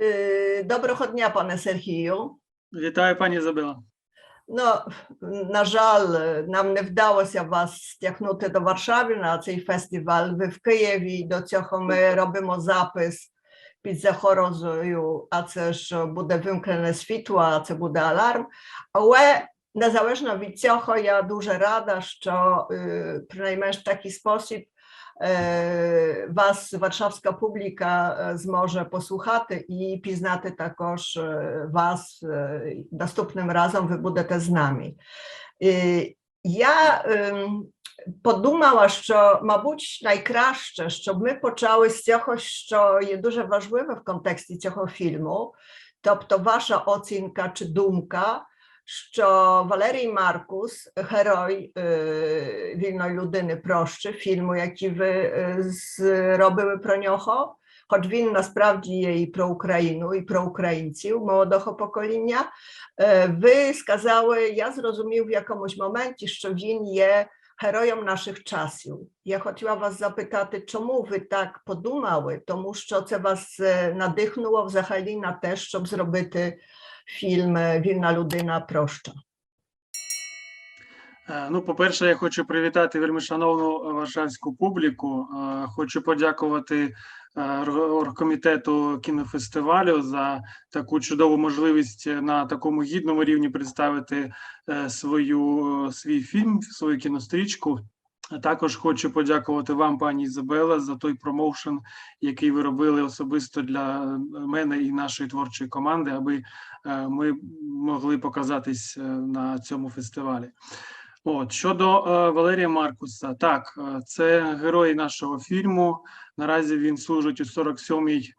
Е, Доброго дня, пане Сергію. Вітаю, пані Ізабела. Ну, на жаль, е, нам не вдалося вас стягнути до Варшави на цей фестиваль. Ви в Києві. До цього ми робимо запис під загрозою, а це ж буде вимкнене світло, а це буде аларм. Але незалежно від цього, я дуже рада, що е, принаймні в такий спосіб е, вас warszawska публіка е, зможе послухати і пізнати також е, вас. е, Наступним разом ви будете з нами. Е, Я ем, подумала, що, мабуть, найкраще, щоб ми почали з цього, що є дуже важливе в контексті цього фільму, тобто ваша оцінка чи думка, що Валерій Маркус, герой е, вільної людини прощі, фільму, який ви е, зробили про нього, хоч він насправді є і про Україну, і про українців молодого покоління. Е, Ви сказали, я зрозумів в якомусь моменті, що він є героєм наших часів. Я хотіла вас запитати, чому ви так подумали, тому що це вас е, надихнуло взагалі на те, щоб зробити фільм е, Вільна людина проща. Е, Ну, по-перше, я хочу привітати вельмишановну варшавську публіку. Е, Хочу подякувати е, оргкомітету кінофестивалю за таку чудову можливість на такому гідному рівні представити е, свою свій фільм, свою кінострічку. Також хочу подякувати вам, пані Ізабела, за той промоушен, який ви робили особисто для мене і нашої творчої команди, аби е, ми могли показатись е, на цьому фестивалі. От щодо е, Валерія Маркуса, так, е, це герой нашого фільму. Наразі він служить у 47-й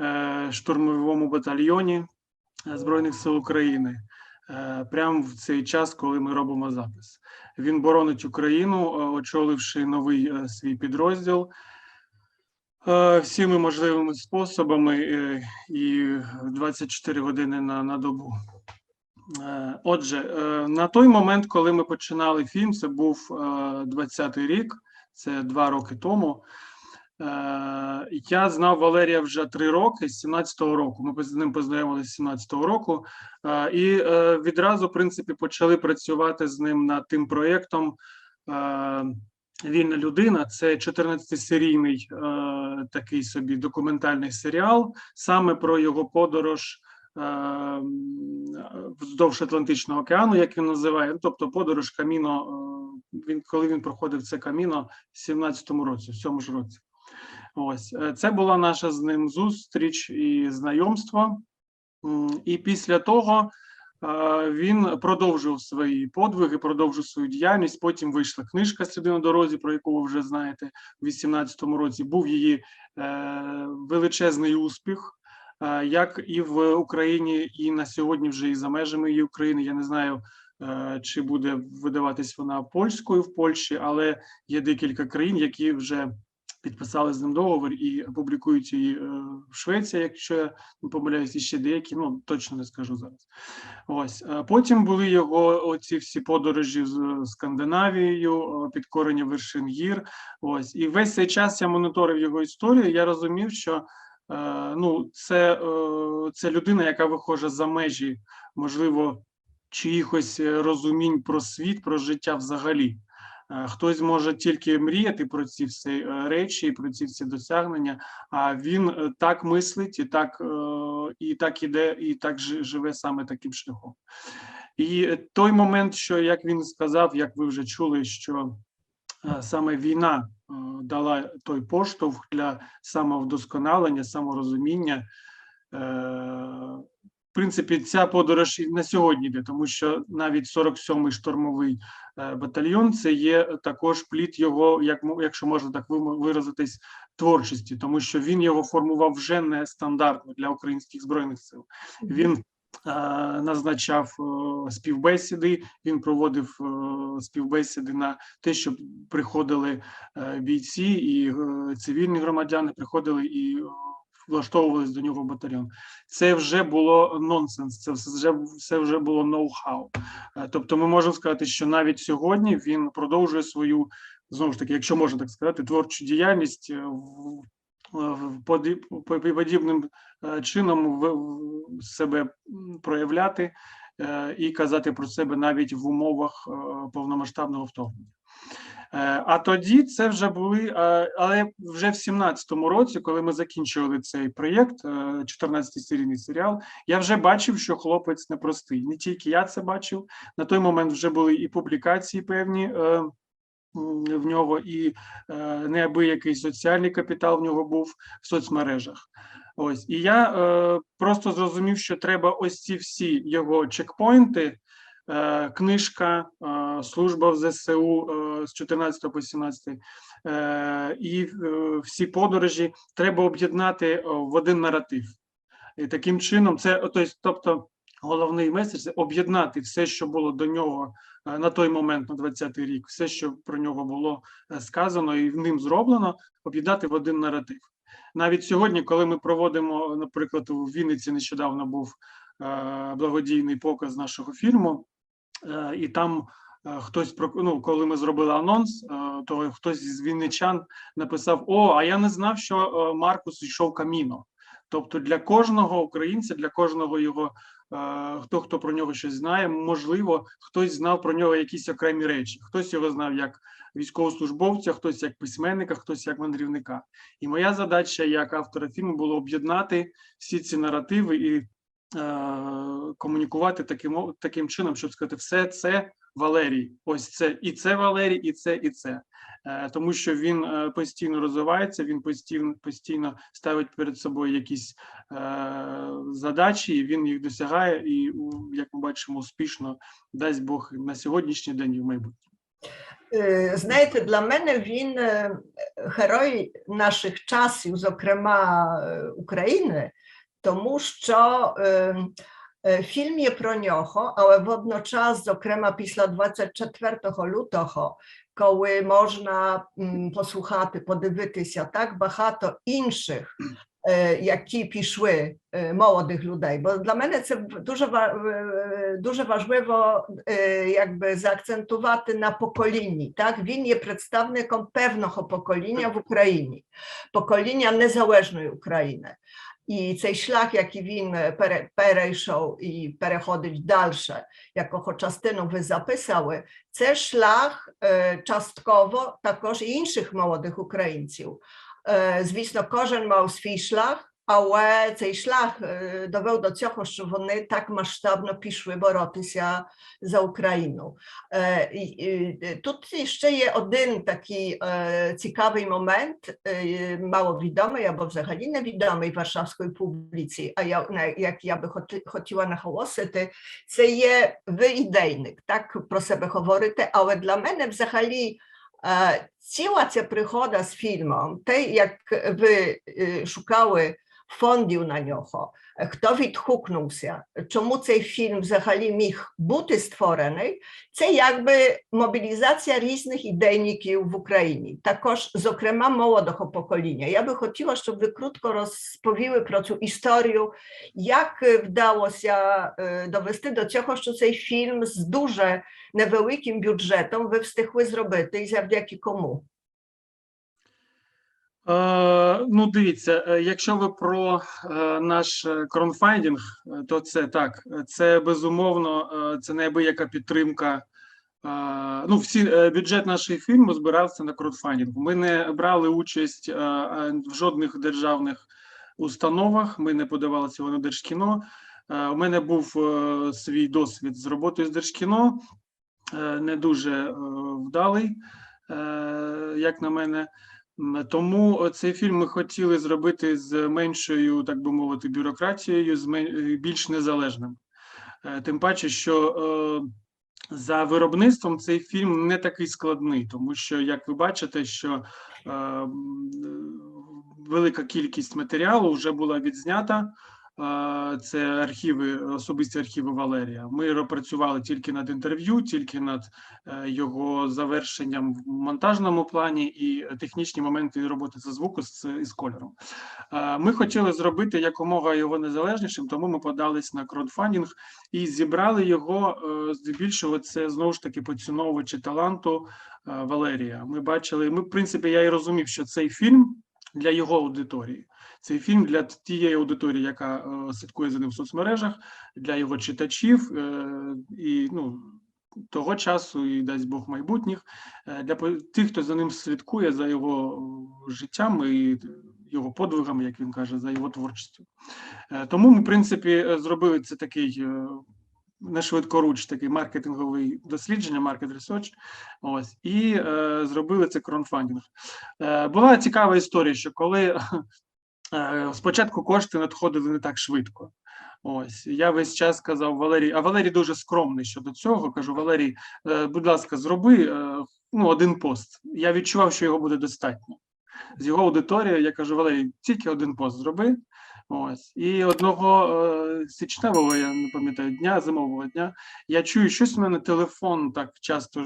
е, штурмовому батальйоні е, Збройних сил України. Е, Прямо в цей час, коли ми робимо запис. Він боронить Україну, е, очоливши новий е, свій підрозділ всіми можливими способами і 24 години на, на добу. Отже, на той момент, коли ми починали фільм, це був 20-й рік, це два роки тому. Е, Я знав Валерія вже три роки, з 17-го року. Ми з ним познайомилися з 17-го року, е, і е, відразу, в принципі, почали працювати з ним над тим проєктом. Вільна людина це 14-серійний е, такий собі документальний серіал, саме про його подорож вздовж Атлантичного океану, як він називає, ну, тобто подорож Каміно. Він коли він проходив це Каміно в 17-му році, в цьому ж році. Ось е, це була наша з ним зустріч і знайомство. І після того е, він продовжив свої подвиги, продовжив свою діяльність. Потім вийшла книжка «Сліди на дорозі, про яку ви вже знаєте, у 18-му році. Був її е, величезний успіх як і в Україні, і на сьогодні вже і за межами її України. Я не знаю, чи буде видаватись вона польською в Польщі, але є декілька країн, які вже підписали з ним договір і публікують її е, в Швеції, якщо я не помиляюсь, і ще деякі, ну точно не скажу зараз. Ось е, потім були його оці всі подорожі з Скандинавією, е, підкорення вершин гір. Ось і весь цей час я моніторив його історію. Я розумів, що ну, це, це людина, яка виходить за межі, можливо, чиїхось розумінь про світ, про життя взагалі. Е, Хтось може тільки мріяти про ці всі е, речі, про ці всі досягнення, а він е, так мислить і так, і так іде, і так живе саме таким шляхом. І той момент, що як він сказав, як ви вже чули, що саме війна дала той поштовх для самовдосконалення, саморозуміння. Принципі, ця подорож і на сьогодні йде, тому що навіть 47-й штурмовий е, батальйон це є також плід його, як якщо можна так виразитись, творчості, тому що він його формував вже не стандартно для українських збройних сил. Він е, назначав е, співбесіди, він проводив співбесіди на те, щоб приходили бійці і цивільні громадяни, приходили і влаштовувались до нього батальйон. Це вже було нонсенс, це вже все вже було ноу-хау. Е, Тобто, ми можемо сказати, що навіть сьогодні він продовжує свою знову ж таки, якщо можна так сказати, творчу діяльність е, в- подібним е, чином в- себе проявляти е, і казати про себе навіть в умовах е, повномасштабного вторгнення. Е, А тоді це вже були, е, але вже в 17-му році, коли ми закінчували цей проєкт, 14 серійний серіал, я вже бачив, що хлопець непростий. Не тільки я це бачив. На той момент вже були і публікації певні е, в нього, і е, неабиякий соціальний капітал в нього був в соцмережах. Ось і я е, просто зрозумів, що треба ось ці всі його чекпоінти. Е, Книжка, е, служба в ЗСУ е, з 14 по 17 е, і е, всі подорожі треба об'єднати е, в один наратив. І таким чином, це тобто, тобто головний меседж це об'єднати все, що було до нього е, на той момент, на 20-й рік, все, що про нього було е, сказано і ним зроблено, об'єднати в один наратив. Навіть сьогодні, коли ми проводимо, наприклад, у Вінниці нещодавно був е, благодійний показ нашого фільму, е, і там е, хтось ну, коли ми зробили анонс, е, то хтось з вінничан написав: О, а я не знав, що е, Маркус йшов каміно. Тобто для кожного українця, для кожного його е, хто хто про нього щось знає, можливо, хтось знав про нього якісь окремі речі. Хтось його знав як військовослужбовця, хтось як письменника, хтось як мандрівника. І моя задача як автора фільму було об'єднати всі ці наративи і е, комунікувати таким таким чином, щоб сказати, все це Валерій. Ось це і це Валерій, і це, і це. Е, тому що він е, постійно розвивається, він постійно постійно ставить перед собою якісь е, задачі, і він їх досягає, і як ми бачимо, успішно дасть Бог на сьогоднішній день і в майбутньому. Е, Знаєте, для мене він е, герой наших часів, зокрема е, України, тому що е, е, фільм є про нього, але водночас, зокрема, після 24 лютого, коли можна м, послухати, подивитися так багато інших. е, Які пішли е, молодих людей, бо для мене це дуже ва- е, дуже важливо е, якби заакцентувати на поколінні. Так він є представником певного покоління в Україні, покоління незалежної України. І цей шлях, який він е, пере- перейшов і переходить далі, якого частину ви записали, це шлях е, частково також і інших молодих українців. Е, Звісно, кожен мав свій шлях, але цей шлях е, довів до цього, що вони так масштабно пішли боротися за Україну. Е, і- і Тут ще є один такий е, цікавий момент, е, мало відомий або взагалі невідомий варшавської публіці, а я, на- як я би хоти- хотіла наголосити, це є ви ідейник, так про себе говорите, але для мене взагалі е, ціла ця пригода з фільмом, те, як ви е, шукали фондів на нього, е, хто відгукнувся, чому цей фільм взагалі міг бути створений, це якби мобілізація різних ідейників в Україні, також, зокрема, молодого покоління. Я би хотіла, щоб ви крутко розповіли про цю історію, як е, вдалося е, довести до цього, що цей фільм з дуже невеликим бюджетом ви встигли зробити, і завдяки кому. Е, ну, дивіться, е, якщо ви про е, наш кронфайдінг, то це так, це безумовно, це неабияка підтримка. Ну, всі бюджет нашого фільму збирався на краудфандингу. Ми не брали участь в жодних державних установах. Ми не подавали цього на держкіно. У мене був свій досвід з роботою з держкіно, не дуже вдалий, як на мене. Тому цей фільм ми хотіли зробити з меншою, так би мовити, бюрократією, з мен- більш незалежним. Е, Тим паче, що е, за виробництвом цей фільм не такий складний, тому що, як ви бачите, що е, велика кількість матеріалу вже була відзнята. Це архіви, особисті архіви Валерія. Ми працювали тільки над інтерв'ю, тільки над е, його завершенням в монтажному плані і технічні моменти роботи зі звуку з, із кольором. Ми хотіли зробити якомога його незалежнішим, тому ми подались на краудфандинг і зібрали його е, здебільшого. Це знову ж таки поціновувачі таланту е, Валерія. Ми бачили. Ми, в принципі, я і розумів, що цей фільм для його аудиторії. Цей фільм для тієї аудиторії, яка е, слідкує за ним в соцмережах, для його читачів е, і ну, того часу, і дасть Бог майбутніх, е, для тих, хто за ним слідкує, за його е, життям і його подвигами, як він каже, за його творчістю. Е, Тому ми, в принципі, зробили це такий на швидкоруч, такий маркетинговий дослідження, маркет ресерч. Ось і е, зробили це кронфандинг. Е, була цікава історія, що коли е, спочатку кошти надходили не так швидко. Ось я весь час казав Валерій, а Валерій дуже скромний щодо цього. Кажу: Валерій, е, будь ласка, зроби е, ну, один пост. Я відчував, що його буде достатньо. З його аудиторією я кажу: Валерій, тільки один пост зроби. Ось і одного е, січневого, я не пам'ятаю дня, зимового дня. Я чую, щось у мене телефон так часто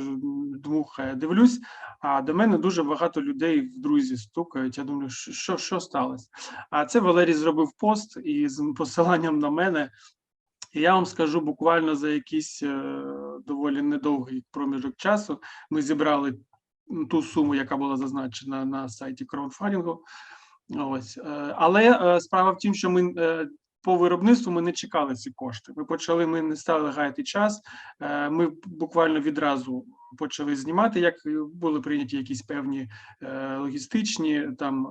дмухає. Дивлюсь, а до мене дуже багато людей в друзі стукають. Я думаю, що, що сталося? А це Валерій зробив пост із посиланням на мене. І я вам скажу буквально за якийсь е, доволі недовгий проміжок часу. Ми зібрали ту суму, яка була зазначена на сайті краудфандингу. Ось, е, але е, справа в тім, що ми е, по виробництву ми не чекали ці кошти. Ми почали, ми не стали гаяти час. Ми буквально відразу почали знімати, як були прийняті якісь певні логістичні, там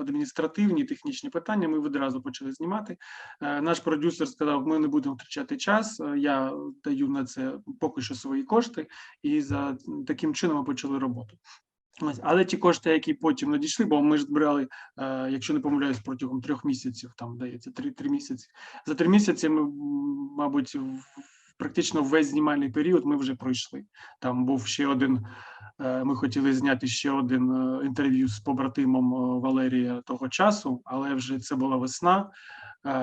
адміністративні, технічні питання. Ми відразу почали знімати. Наш продюсер сказав: ми не будемо втрачати час. Я даю на це поки що свої кошти, і за таким чином ми почали роботу. Але ті кошти, які потім надійшли, бо ми ж збирали, е, якщо не помиляюсь, протягом трьох місяців, там дається три, три місяці. За три місяці ми, мабуть, практично весь знімальний період ми вже пройшли. Там був ще один. е, Ми хотіли зняти ще один е, інтерв'ю з побратимом Валерія того часу, але вже це була весна,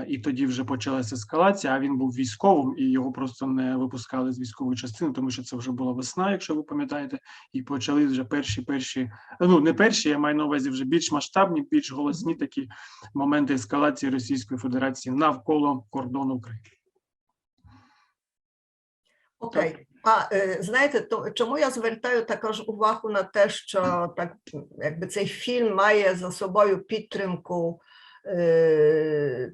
і тоді вже почалася ескалація. А він був військовим, і його просто не випускали з військової частини, тому що це вже була весна, якщо ви пам'ятаєте і почали вже перші перші, ну не перші, я маю на увазі вже більш масштабні, більш голосні такі моменти ескалації Російської Федерації навколо кордону України. Окей. А е, знаєте, то чому я звертаю також увагу на те, що так якби цей фільм має за собою підтримку е,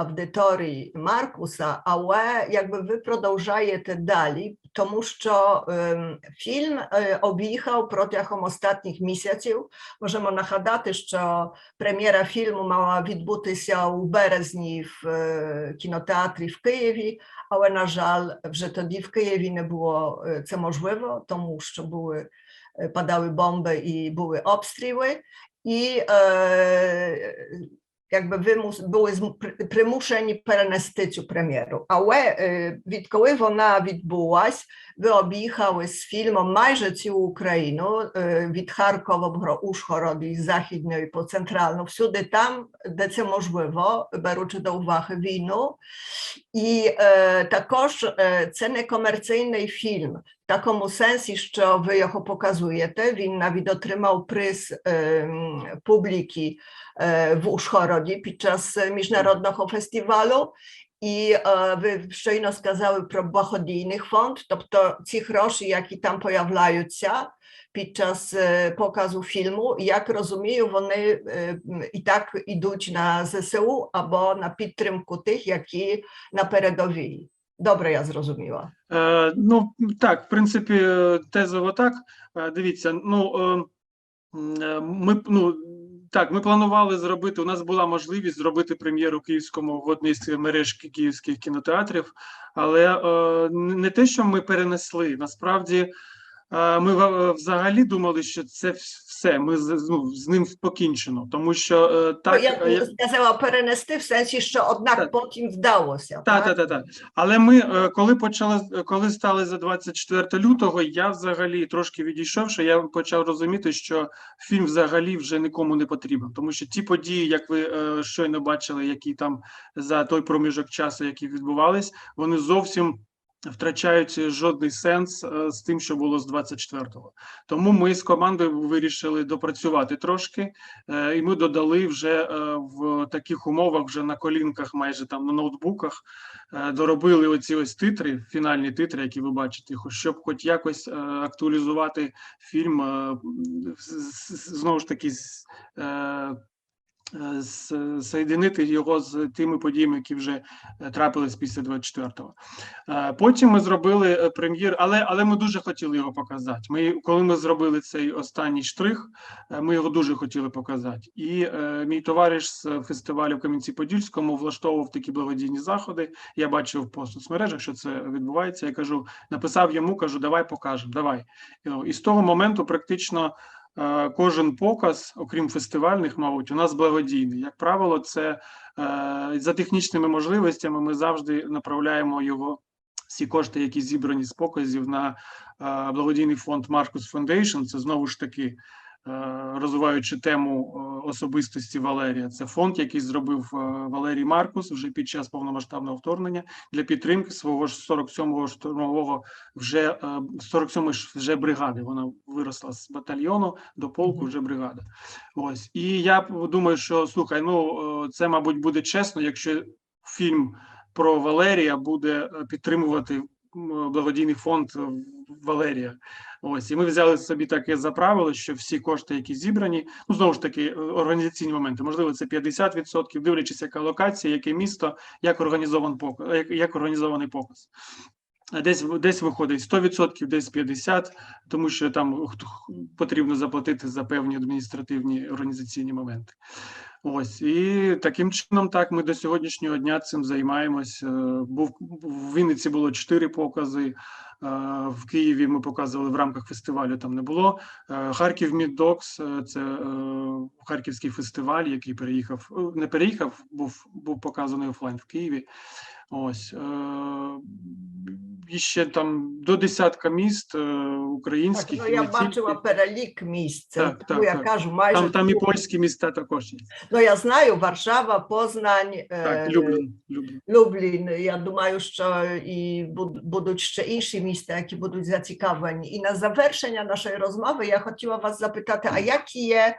аудиторії Маркуса, але якби ви продовжаєте далі, тому що е, фільм е, об'їхав протягом останніх місяців. Можемо нагадати, що прем'єра фільму мала відбутися у березні в е, кінотеатрі в Києві. Але, на жаль, вже тоді в Києві не було це можливо, тому що були е, падали бомби і були обстріли, і е, якби вимус були зм- при- примушені перенести цю прем'єру. Але е, відколи вона відбулась, ви об'їхали з фільмом майже цілу Україну е, від Харкова, Бро- Ужгород і Західної по центральну, всюди там, де це можливо, беручи до уваги війну. І е, також е, це не комерційний фільм в такому сенсі, що ви його показуєте. Він навіть отримав приз е, м, публіки е, в Ужгороді під час е, міжнародного фестивалю. І е, ви щойно сказали про благодійний фонд, тобто ці гроші, які там появляються під час е, показу фільму, як розумію, вони е, м, Добре, я зрозуміла. Е, ну так, в принципі, тезово так. Е, дивіться, ну е, е, ми ну. Так, ми планували зробити. У нас була можливість зробити прем'єру київському в одній з мереж київських кінотеатрів, але е, не те, що ми перенесли. Насправді, е, ми взагалі думали, що це все. Ми з, ну, з ним покінчено, тому що е, так я е, я- сказала перенести в сенсі, що однак Так. потім вдалося. Так, так, так, так. Але ми, е, коли почали, коли стали за 24 лютого, я взагалі трошки відійшовши, я почав розуміти, що фільм взагалі вже нікому не потрібен, тому що ті події, як ви е, щойно бачили, які там за той проміжок часу, які відбувались, вони зовсім втрачають жодний сенс е, з тим, що було з 24-го. Тому ми з командою вирішили допрацювати трошки, е, і ми додали вже е, в таких умовах, вже на колінках, майже там на ноутбуках, доробили оці ось титри, фінальні титри, які ви бачите, щоб хоч якось актуалізувати фільм, знову ж таки, соєдинити його з тими подіями, які вже е, трапились після 24-го. Е, Потім ми зробили е, прем'єр, але, але ми дуже хотіли його показати. Ми, коли ми зробили цей останній штрих, е, ми його дуже хотіли показати. І е, мій товариш з фестивалю в Кам'янці-Подільському влаштовував такі благодійні заходи. Я бачив по соцмережах, що це відбувається. Я кажу, написав йому, кажу, давай покажемо, давай. І, І з того моменту практично е, кожен показ, окрім фестивальних, мабуть, у нас благодійний. Як правило, це е, за технічними можливостями ми завжди направляємо його. Всі кошти, які зібрані з показів на е, благодійний фонд Marcus Foundation, це знову ж таки е, розвиваючи тему е, особистості Валерія. Це фонд, який зробив е, Валерій Маркус вже під час повномасштабного вторгнення для підтримки свого ж 47-го штурмового вже е, 47-ї вже бригади. Вона виросла з батальйону до полку, вже бригада. Ось і я думаю, що слухай, ну е, це мабуть буде чесно, якщо фільм про Валерія буде е, підтримувати благодійний фонд е, Валерія. Ось і ми взяли собі таке за правило, що всі кошти, які зібрані, ну знову ж таки, е, організаційні моменти, можливо, це 50%, дивлячись, яка локація, яке місто, як організован показ, як, як організований показ. Десь десь виходить 100%, десь 50%, тому що там потрібно заплатити за певні адміністративні організаційні моменти. Ось і таким чином, так ми до сьогоднішнього дня цим займаємось. Е, Був в Вінниці було чотири покази. е, В Києві ми показували в рамках фестивалю. Там не було. Е, Харків Міддокс це харківський фестиваль, який переїхав. Не переїхав, був був показаний офлайн в Києві. Ось е, і ще там до десятка міст е, Так, українських. ну, і я не бачила тільки. перелік місць. Так, тому так, я так. кажу, майже Там, там і всі. польські міста також є. Ну, я знаю, Варшава, Познань, Так, е, Люблін, Люблін. Люблін. Я думаю, що і буд- будуть ще інші міста, які будуть зацікавлені. І на завершення нашої розмови я хотіла вас запитати, а які є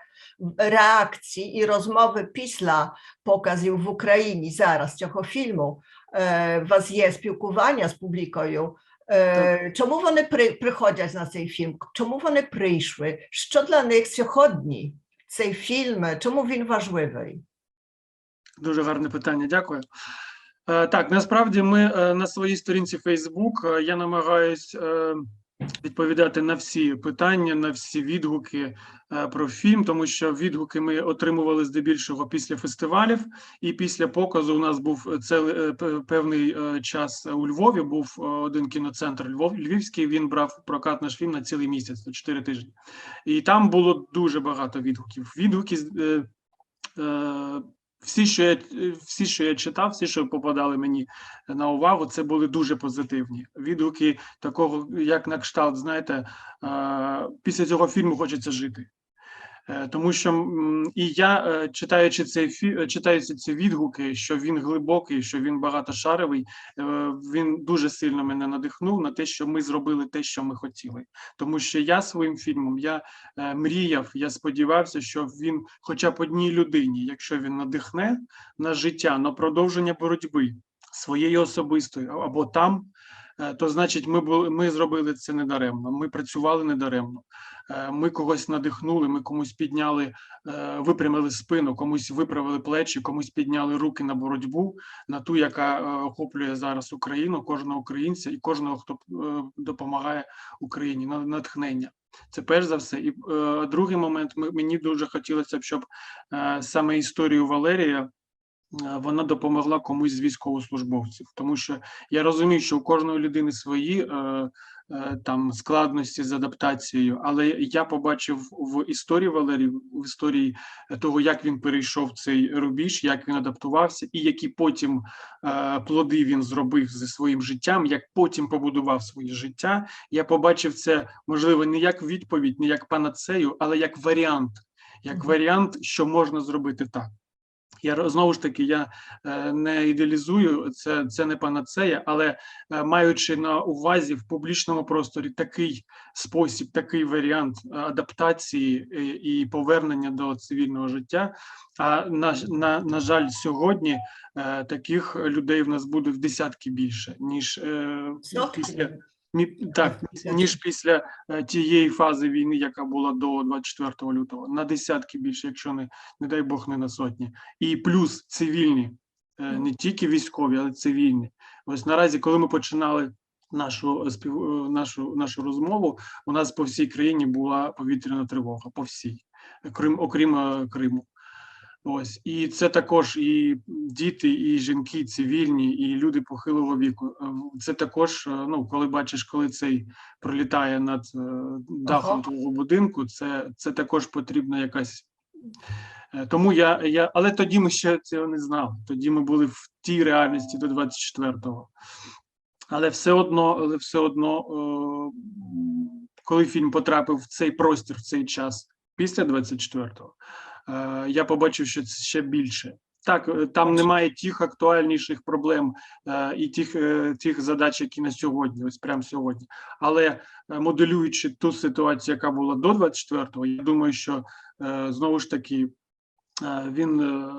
реакції і розмови після показів в Україні зараз цього фільму? Е, вас є спілкування з публікою? Е, Чому вони при, приходять на цей фільм? Чому вони прийшли? Що для них сьогодні цей фільм? Чому він важливий? Дуже гарне питання, дякую. Е, Так, насправді ми на своїй сторінці Facebook я намагаюсь відповідати на всі питання, на всі відгуки е, про фільм, тому що відгуки ми отримували здебільшого після фестивалів, і після показу у нас був цілий е, певний е, час у Львові. Був один кіноцентр Львов, Львівський. Він брав прокат наш фільм на цілий місяць, на 4 тижні. І там було дуже багато відгуків. Відгуки з- всі, що я всі, що я читав, всі, що попадали мені на увагу, це були дуже позитивні відгуки такого, як на кшталт, знаєте, після цього фільму хочеться жити. Е, Тому що і я, е, читаючи цей е, читаючи ці відгуки, що він глибокий, що він багатошаровий, він дуже сильно мене надихнув на те, що ми зробили те, що ми хотіли. Тому що я своїм фільмом я мріяв, я сподівався, що він, хоча б одній людині, якщо він надихне на життя, на продовження боротьби своєї особистої або там, то значить, ми були, ми зробили це недаремно. Ми працювали недаремно. Е, Ми когось надихнули, ми комусь підняли, е, випрямили спину, комусь виправили плечі, комусь підняли руки на боротьбу, на ту, яка е, охоплює зараз Україну, кожного українця і кожного, хто е, допомагає Україні на натхнення. Це перш за все. І е, другий момент, мені дуже хотілося б, щоб е, саме історію Валерія. Е, Вона допомогла комусь з військовослужбовців, тому що я розумію, що у кожної людини свої е, е, там складності з адаптацією, але я побачив в історії Валерії, в історії того, як він перейшов цей рубіж, як він адаптувався, і які потім е, плоди він зробив зі своїм життям, як потім побудував своє життя. Я побачив це можливо не як відповідь, не як панацею, але як варіант, як варіант, що можна зробити так. Я знову ж таки я е, не ідеалізую, це, це не панацея, але е, маючи на увазі в публічному просторі такий спосіб, такий варіант е, адаптації і повернення до цивільного життя. А на, на, на жаль, сьогодні таких людей в нас буде в десятки більше, ніж після Так, ніж після е, тієї фази війни, яка була до 24 лютого, на десятки більше, якщо не, не дай Бог, не на сотні. І плюс цивільні, е, не тільки військові, але цивільні. Ось наразі, коли ми починали нашу е, нашу, нашу розмову, у нас по всій країні була повітряна тривога, по всій, Крим, окрім Криму. Ось і це також і діти, і жінки, цивільні, і люди похилого віку. Е, Це також, е, ну коли бачиш, коли цей пролітає над е, дахом Ага. твого будинку, це, це також потрібна якась. Тому я, я, але тоді ми ще цього не знали. Тоді ми були в тій реальності до 24-го. Але все одно, але все одно, коли фільм потрапив в цей простір, в цей час після 24-го, е, я побачив, що це ще більше. Так, е, там немає тих актуальніших проблем е, і тих, е, тих задач, які на сьогодні, ось прямо сьогодні. Але е, моделюючи ту ситуацію, яка була до 24-го, я думаю, що е, знову ж таки е, він, е,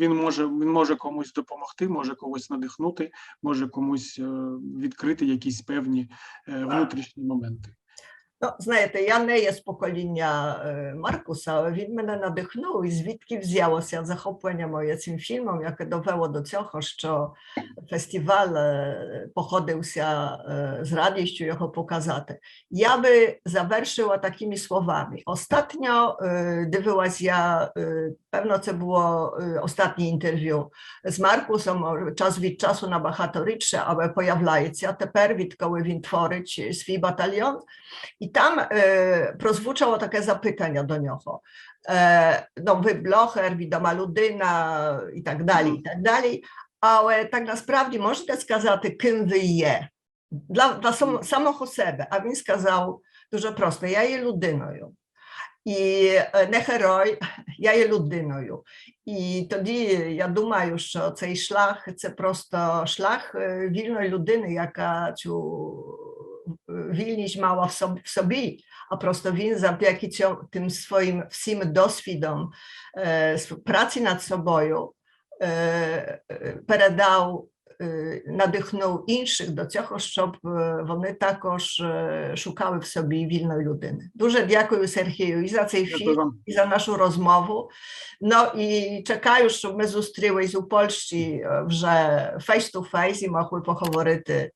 він, може, він може комусь допомогти, може когось надихнути, може комусь е, відкрити якісь певні е, внутрішні моменти. Ну, знаєте, я не є з покоління е, Маркуса, але він мене надихнув, і звідки взялося захоплення моє цим фільмом, яке довело до цього, що фестиваль е, походився е, з радістю його показати. Я би завершила такими словами. Ostatnio е, дивилась я, е, певно, це було е, останнє інтерв'ю з Маркусом, може, час від часу набагато рідше, але появляється тепер, відколи він творить свій батальйон. І там е, прозвучало таке запитання до нього. Е, no, ви блогер, відома людина і так далі, і так далі. Але так насправді можете сказати, ким ви є? Для, для сам, самого себе. А він сказав дуже просто: я є людиною. І е, не герой, я є людиною. І тоді я думаю, що цей шлях це просто шлях е, вільної людини, яка цю е, вільність мала в собі, в собі а просто він завдяки цьому, тим своїм всім досвідом е, с- праці над собою е, е, передав, е, надихнув інших до цього, щоб е, вони також е, шукали в собі вільної людини. Дуже дякую Сергію і за цей Дякую фільм, вам. і за нашу розмову. Ну і чекаю, щоб ми зустрілись у Польщі е, вже face-to-face і могли поговорити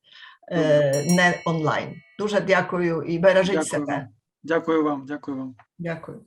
е, не онлайн. Дуже дякую і бережіть Дякую себе. вам. Дякую вам. Дякую вам. Дякую.